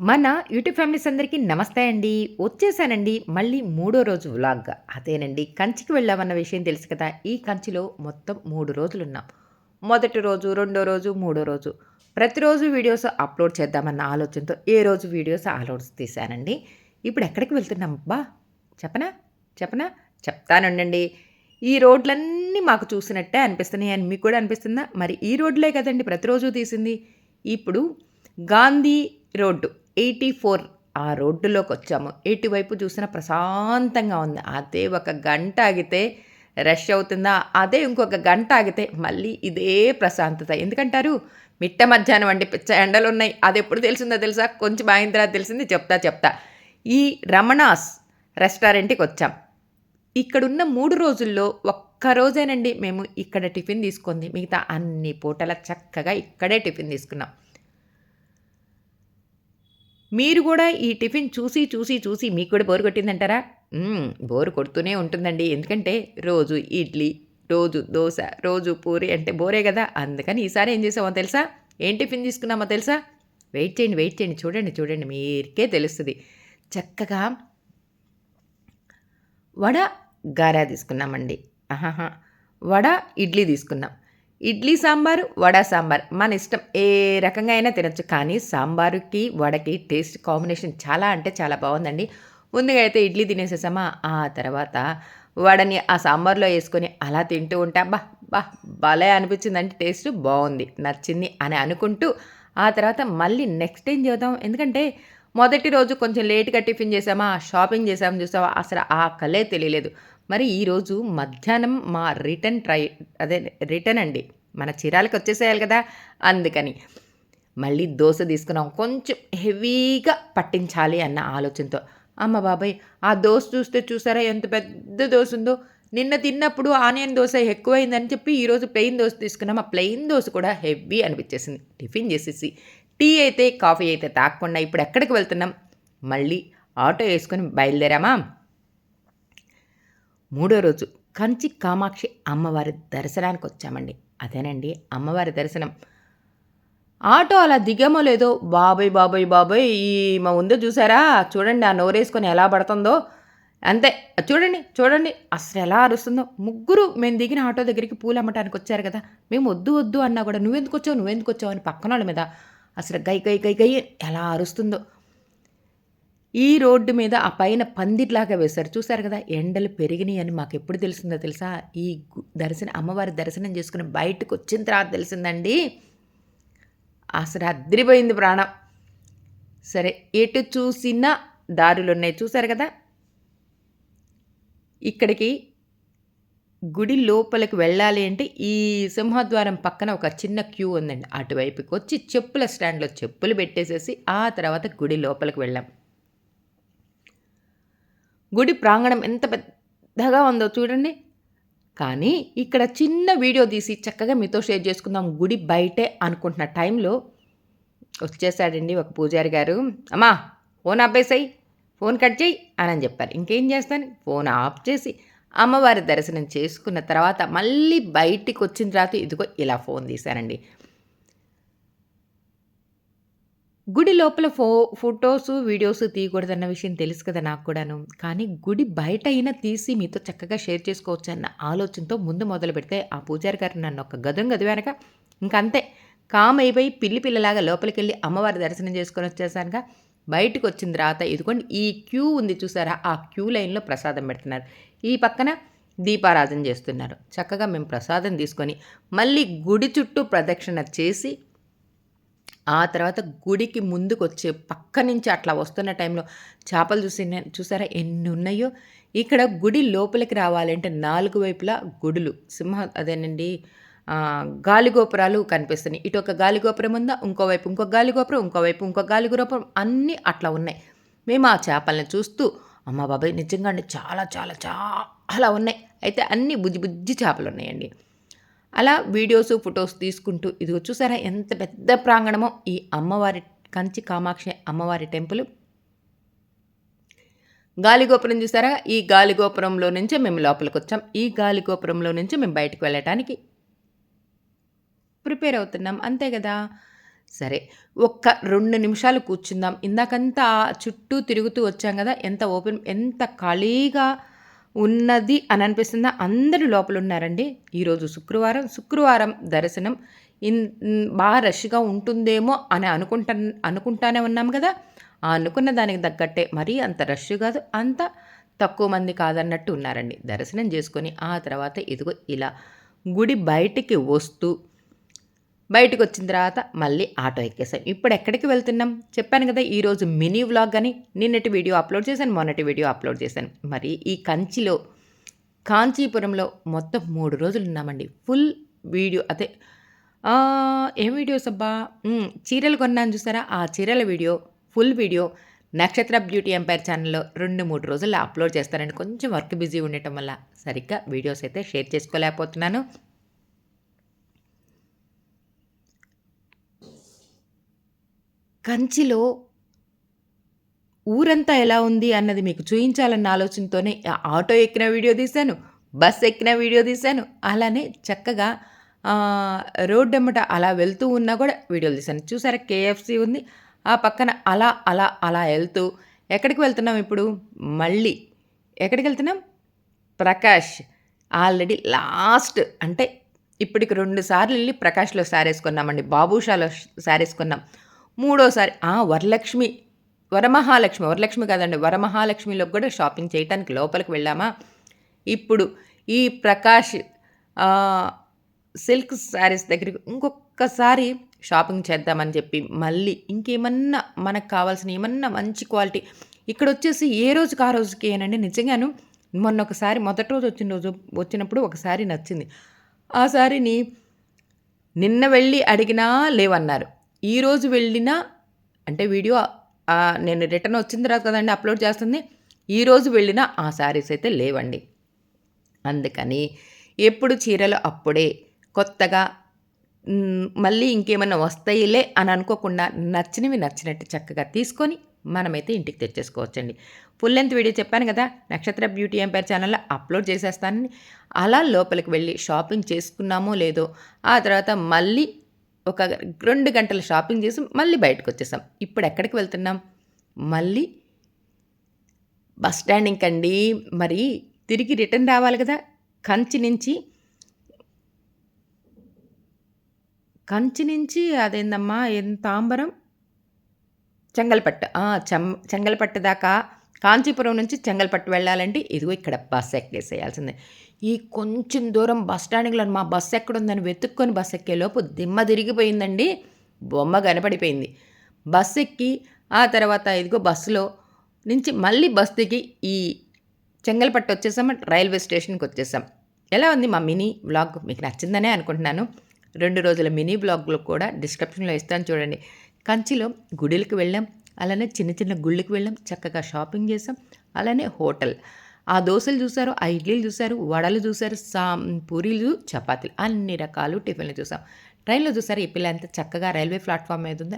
మన YouTube families అందరికీ నమస్తే అండి. వచ్చేసానండి. మళ్ళీ మూడో రోజు వ్లాగ్. అదేనండి. కంచికి వెళ్ళామన్న విషయం తెలుసు కదా. ఈ కంచిలో మొత్తం మూడు రోజులు ఉన్నాం మొదటి రోజు రెండో రోజు మూడో రోజు. ప్రతిరోజు వీడియోస్ అప్లోడ్ చేద్దామన్న ఆలోచనతో ఏ రోజు వీడియోస్ అప్లోడ్ తీశానండి. ఇప్పుడు ఎక్కడికి వెళ్తున్నాం అబ్బా? చెప్పనా? చెప్పనా? చెప్తానండి ఈ రోడ్లన్నీ మాకు చూసినట్టే అనిపిస్తున్నాయి. అని మీకు కూడా అనిపిస్తుందా? మరి ఈ రోడ్లే కదండి ప్రతిరోజు తీసింది. ఇప్పుడు గాంధీ రోడ్డు. ఎయిటీ ఫోర్ ఆ రోడ్డులోకి వచ్చాము ఎటువైపు చూసినా ప్రశాంతంగా ఉంది. అదే ఒక గంట ఆగితే రష్ అవుతుందా? అదే ఇంకొక గంట ఆగితే మళ్ళీ ఇదే ప్రశాంతత. ఎందుకంటారు? మిట్ట మధ్యాహ్నం అండి పిచ్చ ఎండలు ఉన్నాయి అది ఎప్పుడు తెలిసిందో తెలుసా? కొంచెం అయిన తర్వాత తెలిసింది చెప్తా చెప్తా. ఈ రమణాస్ రెస్టారెంట్కి వచ్చాం. ఇక్కడున్న మూడు రోజుల్లో ఒక్క రోజేనండి మేము ఇక్కడ టిఫిన్ తీసుకుంది. మిగతా అన్ని పూటల చక్కగా ఇక్కడే టిఫిన్ తీసుకున్నాం. మీరు కూడా ఈ టిఫిన్ చూసి చూసి చూసి మీకు కూడా బోరు కొట్టిందంటారా? బోరు కొడుతూనే ఉంటుందండి. ఎందుకంటే రోజు ఇడ్లీ రోజు దోశ రోజు పూరి అంటే బోరే కదా. అందుకని ఈసారి ఏం చేసామో తెలుసా? ఏం టిఫిన్ తీసుకున్నామో తెలుసా? వెయిట్ చేయండి వెయిట్ చేయండి. చూడండి చూడండి. మీరికే తెలుస్తుంది. చక్కగా వడ గారా తీసుకున్నామండి. ఆహాహా. వడ ఇడ్లీ తీసుకున్నాం. ఇడ్లీ సాంబారు వడ సాంబార్. మన ఇష్టం ఏ రకంగా అయినా తినొచ్చు కానీ సాంబారుకి వడకి టేస్ట్ కాంబినేషన్ చాలా అంటే చాలా బాగుందండి. ముందుగా అయితే ఇడ్లీ తినేసేసామా? ఆ తర్వాత వడని ఆ సాంబార్లో వేసుకొని అలా తింటూ ఉంటే బా బా భలే అనిపించిందంటే టేస్ట్ బాగుంది నచ్చింది అని అనుకుంటూ ఆ తర్వాత మళ్ళీ నెక్స్ట్ ఏం చేద్దాం? ఎందుకంటే మొదటి రోజు కొంచెం లేట్గా టిఫిన్ చేసామా? షాపింగ్ చేసాము చూసావా? అసలు ఆ కలే తెలియలేదు. మరి ఈరోజు మధ్యాహ్నం మా రిటర్న్ ట్రై అదే రిటర్న్ అండి. మన చీరాలకు వచ్చేసేయాలి కదా అందుకని. మళ్ళీ దోశ తీసుకున్నాం. కొంచెం హెవీగా పట్టించాలి అన్న ఆలోచనతో. అమ్మ బాబాయ్ ఆ దోశ చూస్తే చూసారా ఎంత పెద్ద దోశ ఉందో? నిన్న తిన్నప్పుడు ఆనియన్ దోశ ఎక్కువైందని చెప్పి ఈరోజు ప్లెయిన్ దోశ తీసుకున్నాం. ఆ ప్లెయిన్ దోశ కూడా హెవీ అనిపించేసింది. టిఫిన్ చేసేసి టీ అయితే కాఫీ అయితే తాగకుండా ఇప్పుడు ఎక్కడికి వెళ్తున్నాం? మళ్ళీ ఆటో వేసుకొని బయలుదేరామా? మూడో రోజు కంచి కామాక్షి అమ్మవారి దర్శనానికి వచ్చామండి అదేనండి అమ్మవారి దర్శనం. ఆటో అలా దిగమో లేదో బాబాయ్ బాబాయ్ బాబాయ్ ఈ మా ఉందో చూసారా? చూడండి ఆ నోరేసుకొని ఎలా పడుతుందో. అంతే చూడండి చూడండి అసలు ఎలా అరుస్తుందో. ముగ్గురు మేము దిగిన ఆటో దగ్గరికి పూలు అమ్మటానికి వచ్చారు కదా. మేము వద్దు వద్దు అన్నా కూడా నువ్వెందుకు వచ్చావు నువ్వెందుకు వచ్చావు అని పక్కన వాళ్ళ మీద అసలు గై గై గై గై ఎలా అరుస్తుందో. ఈ రోడ్డు మీద ఆ పైన పందిర్లాగా వేశారు. చూసారు కదా ఎండలు పెరిగినాయి అని మాకు ఎప్పుడు తెలిసిందో తెలుసా? ఈ దర్శనం అమ్మవారి దర్శనం చేసుకుని బయటకు వచ్చిన తర్వాత తెలిసిందండి. అసలు అద్రిపోయింది ప్రాణం. సరే ఎటు చూసినా దారులు ఉన్నాయి. చూసారు కదా? ఇక్కడికి గుడి లోపలికి వెళ్ళాలి అంటే ఈ సింహద్వారం పక్కన ఒక చిన్న క్యూ ఉందండి. అటువైపుకి వచ్చి చెప్పుల స్టాండ్లో చెప్పులు పెట్టేసేసి ఆ తర్వాత గుడి లోపలికి వెళ్ళాం. గుడి ప్రాంగణం ఎంత పెద్దగా ఉందో చూడండి. కానీ ఇక్కడ చిన్న వీడియో తీసి చక్కగా మీతో షేర్ చేసుకుందాం. గుడి బయటే అనుకుంటున్న టైంలో వచ్చేసాడండి ఒక పూజారి గారు. అమ్మా ఫోన్ ఆపేసాయి ఫోన్ కట్ చేయి అని చెప్పారు. ఇంకేం చేస్తాను? ఫోన్ ఆఫ్ చేసి అమ్మవారి దర్శనం చేసుకున్న తర్వాత మళ్ళీ బయటికి వచ్చిన తర్వాత ఇదిగో ఇలా ఫోన్ తీశానండి గుడి లోపల ఫో ఫొటోస్ వీడియోస్ తీయకూడదన్న విషయం తెలుసు కదా నాకు కూడాను. కానీ గుడి బయట అయినా తీసి మీతో చక్కగా షేర్ చేసుకోవచ్చు అన్న ఆలోచనతో ముందు మొదలు పెడితే ఆ పూజారి గారు నన్ను ఒక గదం గదివానక ఇంకంతే. కామ్ అయిపోయి పిల్లి పిల్లలాగా లోపలికి వెళ్ళి అమ్మవారి దర్శనం చేసుకొని వచ్చేసానుగా. బయటకు వచ్చిన తర్వాత ఇదిగోండి ఈ క్యూ ఉంది చూసారా? ఆ క్యూ లైన్లో ప్రసాదం పెడుతున్నారు. ఈ పక్కన దీపారాధన చేస్తున్నారు. చక్కగా మేము ప్రసాదం తీసుకొని మళ్ళీ గుడి చుట్టూ ప్రదక్షిణ చేసి ఆ తర్వాత గుడికి ముందుకు వచ్చే పక్క నుంచి అట్లా వస్తున్న టైంలో చేపలు చూసి చూసారా ఎన్ని ఉన్నాయో ఇక్కడ గుడి లోపలికి రావాలంటే నాలుగు వైపులా గుడులు. సింహ అదేనండి గాలిగోపురాలు కనిపిస్తున్నాయి. ఇటు ఒక గాలిగోపురం ఉందా? ఇంకోవైపు ఇంకో గాలిగోపురం ఇంకోవైపు ఇంకో గాలిగోపురం అన్నీ అట్లా ఉన్నాయి. మేము ఆ చేపలను చూస్తూ అమ్మ బాబాయ్ నిజంగా అండి చాలా చాలా చాలా ఉన్నాయి. అయితే అన్ని బుజ్జి బుజ్జి చేపలు ఉన్నాయండి అలా వీడియోస్ ఫొటోస్ తీసుకుంటూ ఇదిగో చూసారా ఎంత పెద్ద ప్రాంగణమో? ఈ అమ్మవారి కంచి కామాక్షి అమ్మవారి టెంపుల్. గాలిగోపురం చూసారా? ఈ గాలిగోపురంలో నుంచే మేము లోపలికి వచ్చాం ఈ గాలిగోపురంలో నుంచి మేము బయటకు వెళ్ళటానికి ప్రిపేర్ అవుతున్నాం. అంతే కదా? సరే ఒక్క రెండు నిమిషాలు కూర్చుందాం. ఇందాకంతా చుట్టూ తిరుగుతూ వచ్చాం కదా? ఎంత ఓపెన్ ఎంత ఖాళీగా ఉన్నది అని అనిపిస్తుందా? అందరూ లోపల ఉన్నారండి. ఈరోజు శుక్రవారం శుక్రవారం దర్శనం ఇన్ బాగా రష్గా ఉంటుందేమో అని అనుకుంటా అనుకుంటానే ఉన్నాం కదా. అనుకున్న దానికి తగ్గట్టే మరీ అంత రష్ కాదు అంత తక్కువ మంది కాదన్నట్టు ఉన్నారండి. దర్శనం చేసుకొని ఆ తర్వాత ఇదిగో ఇలా గుడి బయటికి వస్తూ బయటకు వచ్చిన తర్వాత మళ్ళీ ఆటో ఎక్కేసాం. ఇప్పుడు ఎక్కడికి వెళ్తున్నాం? చెప్పాను కదా ఈరోజు మినీ వ్లాగ్ అని నిన్నటి వీడియో అప్లోడ్ చేశాను మొన్నటి వీడియో అప్లోడ్ చేశాను. మరి ఈ కంచిలో కాంచీపురంలో మొత్తం మూడు రోజులు ఉన్నామండి. ఫుల్ వీడియో అదే ఏం వీడియోస్ అబ్బా? చీరలు కొన్నాను చూసారా? ఆ చీరల video full video Nakshatra beauty empire ఛానల్లో రెండు మూడు రోజుల్లో అప్లోడ్ చేస్తానండి కొంచెం వర్క్ బిజీ ఉండటం వల్ల సరిగ్గా వీడియోస్ అయితే షేర్ చేసుకోలేకపోతున్నాను. కంచిలో ఊరంతా ఎలా ఉంది అన్నది మీకు చూపించాలన్న ఆలోచనతోనే ఆటో ఎక్కిన వీడియో తీశాను బస్ ఎక్కిన వీడియో తీశాను అలానే చక్కగా రోడ్డెమ్మట అలా వెళ్తూ ఉన్నా కూడా వీడియోలు తీశాను. చూసారా కేఎఫ్సి ఉంది. ఆ పక్కన అలా అలా అలా వెళ్తూ ఎక్కడికి వెళ్తున్నాం ఇప్పుడు? మళ్ళీ ఎక్కడికి వెళ్తున్నాం? ప్రకాష్ ఆల్రెడీ లాస్ట్ అంటే ఇప్పటికి రెండు సార్లు వెళ్ళి ప్రకాష్లో శారీస్ కొన్నామండి బాబుషాలో శారీస్ కొన్నాం మూడోసారి ఆ వరలక్ష్మి వరమహాలక్ష్మి వరలక్ష్మి కాదండి వరమహాలక్ష్మిలో కూడా షాపింగ్ చేయటానికి లోపలికి వెళ్ళామా? ఇప్పుడు ఈ ప్రకాష్ సిల్క్ శారీస్ దగ్గరికి ఇంకొకసారి షాపింగ్ చేద్దామని చెప్పి మళ్ళీ ఇంకేమన్నా మనకు కావాల్సిన ఏమన్నా మంచి క్వాలిటీ ఇక్కడ వచ్చేసి ఏ రోజుకి ఆ రోజుకి ఏనండి? నిజంగాను మొన్న ఒకసారి మొదటి రోజు వచ్చిన రోజు వచ్చినప్పుడు ఒకసారి నచ్చింది. ఆ సారీని నిన్న వెళ్ళి అడిగినా లేవన్నారు. ఈరోజు వెళ్ళినా అంటే వీడియో నేను రిటర్న్ వచ్చిన తర్వాత కదండి అప్లోడ్ చేస్తుంది. ఈరోజు వెళ్ళినా ఆ శారీస్ అయితే లేవండి. అందుకని ఎప్పుడు చీరలు అప్పుడే కొత్తగా మళ్ళీ ఇంకేమైనా వస్తాయిలే అని అనుకోకుండా నచ్చినవి నచ్చినట్టు చక్కగా తీసుకొని మనమైతే ఇంటికి తెచ్చేసుకోవచ్చండి. ఫుల్ లెంత్ వీడియో చెప్పాను కదా నక్షత్ర బ్యూటీ ఎంపైర్ ఛానల్లో అప్లోడ్ చేసేస్తానని. అలా లోపలికి వెళ్ళి షాపింగ్ చేసుకున్నామో లేదో ఆ తర్వాత మళ్ళీ ఒక రెండు గంటల షాపింగ్ చేసి మళ్ళీ బయటకు వచ్చేసాం. ఇప్పుడు ఎక్కడికి వెళ్తున్నాం? మళ్ళీ బస్ స్టాండింగ్ అండి మరి తిరిగి రిటర్న్ రావాలి కదా? కంచి నుంచి కంచి నుంచి అదేందమ్మా? ఏం తాంబరం? చెంగల్పట్టు. చెం చెంగల్పట్టు దాకా కాంచీపురం నుంచి చెంగల్పట్టు వెళ్ళాలంటే ఇదిగో ఇక్కడ బస్ ఎక్కేసేయాల్సిందే. ఈ కొంచెం దూరం బస్ స్టాండింగ్లో మా బస్ ఎక్కడుందని వెతుక్కొని బస్ ఎక్కేలోపు దిమ్మ తిరిగిపోయిందండి. బొమ్మ కనపడిపోయింది. బస్ ఎక్కి ఆ తర్వాత ఇదిగో బస్సులో నుంచి మళ్ళీ బస్ దిగి ఈ చెంగల్పట్టు వచ్చేసాం రైల్వే స్టేషన్కి వచ్చేసాం. ఎలా ఉంది మా మినీ బ్లాగ్ మీకు నచ్చిందనే అనుకుంటున్నాను. రెండు రోజుల మినీ బ్లాగ్లో కూడా డిస్క్రిప్షన్లో ఇస్తాను చూడండి. కంచిలో గుడిలకు వెళ్ళాం. అలానే చిన్న చిన్న గుళ్ళకి వెళ్ళాం చక్కగా షాపింగ్ చేసాం అలానే హోటల్. ఆ దోశలు చూసారు ఆ ఇడ్లీలు చూసారు వడలు చూసారు సా పూరీలు చపాతీలు అన్ని రకాలు టిఫిన్లు చూసాం ట్రైన్లో చూసారు ఈ పిల్ల ఎంత చక్కగా రైల్వే ప్లాట్ఫామ్ మీద ఉంది